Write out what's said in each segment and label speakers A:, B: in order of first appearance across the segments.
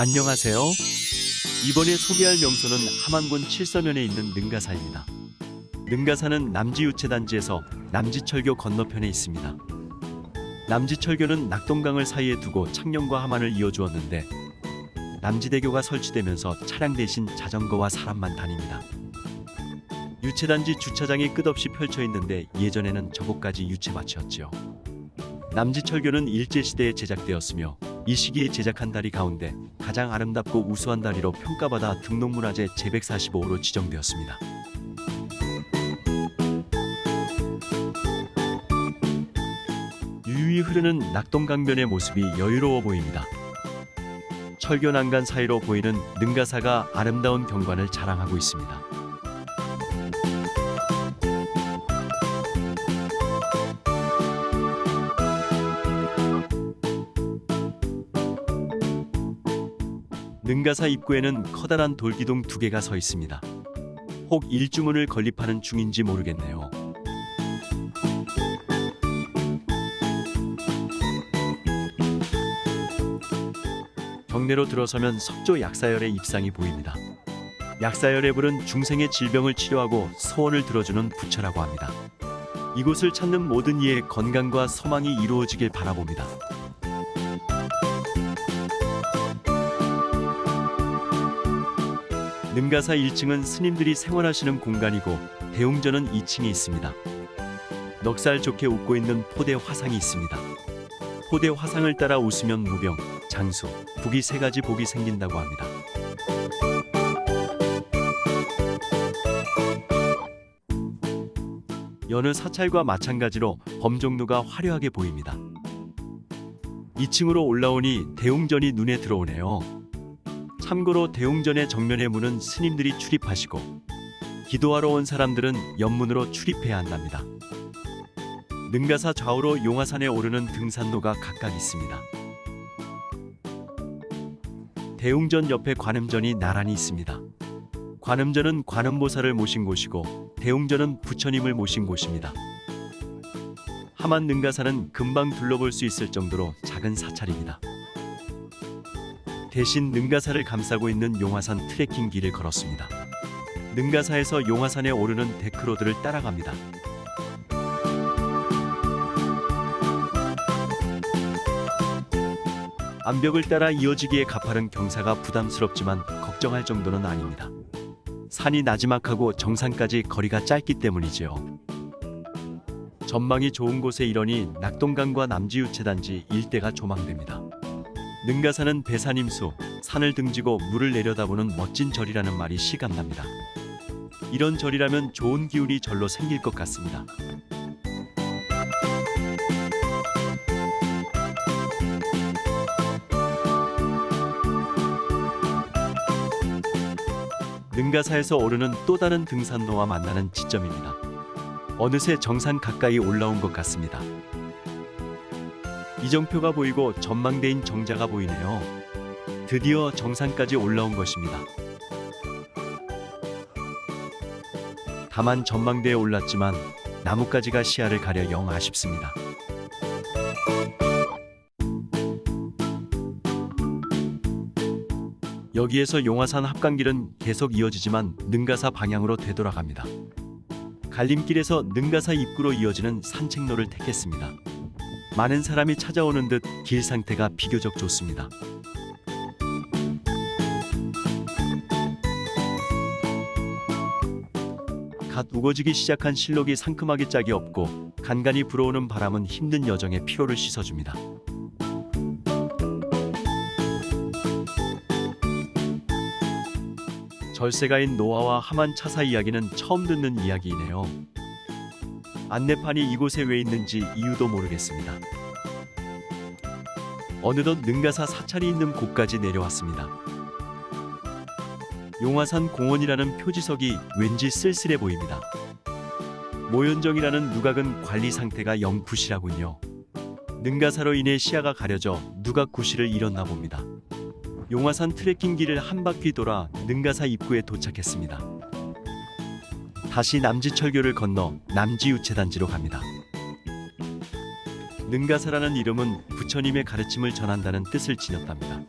A: 안녕하세요. 이번에 소개할 명소는 함안군 칠서면에 있는 능가사입니다. 능가사는 남지유채단지에서 남지철교 건너편에 있습니다. 남지철교는 낙동강을 사이에 두고 창녕과 함안을 이어주었는데 남지대교가 설치되면서 차량 대신 자전거와 사람만 다닙니다. 유채단지 주차장이 끝없이 펼쳐 있는데 예전에는 저곳까지 유채밭이었지요. 남지철교는 일제시대에 제작되었으며 이 시기에 제작한 다리 가운데 가장 아름답고 우수한 다리로 평가받아 등록문화재 제145호로 지정되었습니다. 유유히 흐르는 낙동강변의 모습이 여유로워 보입니다. 철교 난간 사이로 보이는 능가사가 아름다운 경관을 자랑하고 있습니다. 능가사 입구에는 커다란 돌기둥 두 개가 서 있습니다. 혹 일주문을 건립하는 중인지 모르겠네요. 경내로 들어서면 석조 약사열의 입상이 보입니다. 약사열의 불은 중생의 질병을 치료하고 소원을 들어주는 부처라고 합니다. 이곳을 찾는 모든 이의 건강과 소망이 이루어지길 바라봅니다. 능가사 1층은 스님들이 생활하시는 공간이고 대웅전은 2층에 있습니다. 넉살 좋게 웃고 있는 포대 화상이 있습니다. 포대 화상을 따라 웃으면 무병, 장수, 북이 세 가지 복이 생긴다고 합니다. 여느 사찰과 마찬가지로 범종루가 화려하게 보입니다. 2층으로 올라오니 대웅전이 눈에 들어오네요. 참고로 대웅전의 정면의 문은 스님들이 출입하시고 기도하러 온 사람들은 옆문으로 출입해야 한답니다. 능가사 좌우로 용화산에 오르는 등산로가 각각 있습니다. 대웅전 옆에 관음전이 나란히 있습니다. 관음전은 관음보살을 모신 곳이고 대웅전은 부처님을 모신 곳입니다. 하만 능가사는 금방 둘러볼 수 있을 정도로 작은 사찰입니다. 대신 능가사를 감싸고 있는 용화산 트레킹 길을 걸었습니다. 능가사에서 용화산에 오르는 데크로드를 따라갑니다. 암벽을 따라 이어지기에 가파른 경사가 부담스럽지만 걱정할 정도는 아닙니다. 산이 나지막하고 정상까지 거리가 짧기 때문이지요. 전망이 좋은 곳에 이러니 낙동강과 남지유채단지 일대가 조망됩니다. 능가산은 배산임수, 산을 등지고 물을 내려다보는 멋진 절이라는 말이 실감납니다. 이런 절이라면 좋은 기운이 절로 생길 것 같습니다. 능가사에서 오르는 또 다른 등산로와 만나는 지점입니다. 어느새 정상 가까이 올라온 것 같습니다. 이정표가 보이고 전망대인 정자가 보이네요. 드디어 정상까지 올라온 것입니다. 다만 전망대에 올랐지만 나뭇가지가 시야를 가려 영 아쉽습니다. 여기에서 용화산 합강길은 계속 이어지지만 능가사 방향으로 되돌아갑니다. 갈림길에서 능가사 입구로 이어지는 산책로를 택했습니다. 많은 사람이 찾아오는 듯 길 상태가 비교적 좋습니다. 갓 우거지기 시작한 실록이 상큼하게 짝이 없고 간간히 불어오는 바람은 힘든 여정의 피로를 씻어줍니다. 절세가인 노아와 하만 차사 이야기는 처음 듣는 이야기이네요. 안내판이 이곳에 왜 있는지 이유도 모르겠습니다. 어느덧 능가사 사찰이 있는 곳까지 내려왔습니다. 용화산 공원이라는 표지석이 왠지 쓸쓸해 보입니다. 모현정이라는 누각은 관리 상태가 영 부실하군요. 능가사로 인해 시야가 가려져 누각 구실을 잃었나 봅니다. 용화산 트레킹 길을 한 바퀴 돌아 능가사 입구에 도착했습니다. 다시 남지철교를 건너 남지유채단지로 갑니다. 능가사라는 이름은 부처님의 가르침을 전한다는 뜻을 지녔답니다.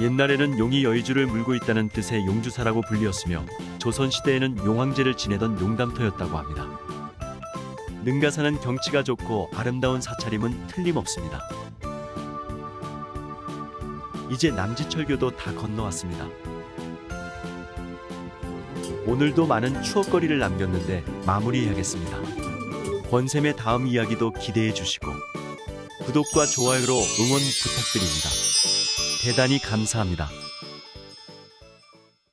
A: 옛날에는 용이 여의주를 물고 있다는 뜻의 용주사라고 불리었으며 조선시대에는 용황제를 지내던 용담터였다고 합니다. 능가사는 경치가 좋고 아름다운 사찰임은 틀림없습니다. 이제 남지철교도 다 건너왔습니다. 오늘도 많은 추억거리를 남겼는데 마무리해야겠습니다. 권샘의 다음 이야기도 기대해 주시고 구독과 좋아요로 응원 부탁드립니다. 대단히 감사합니다.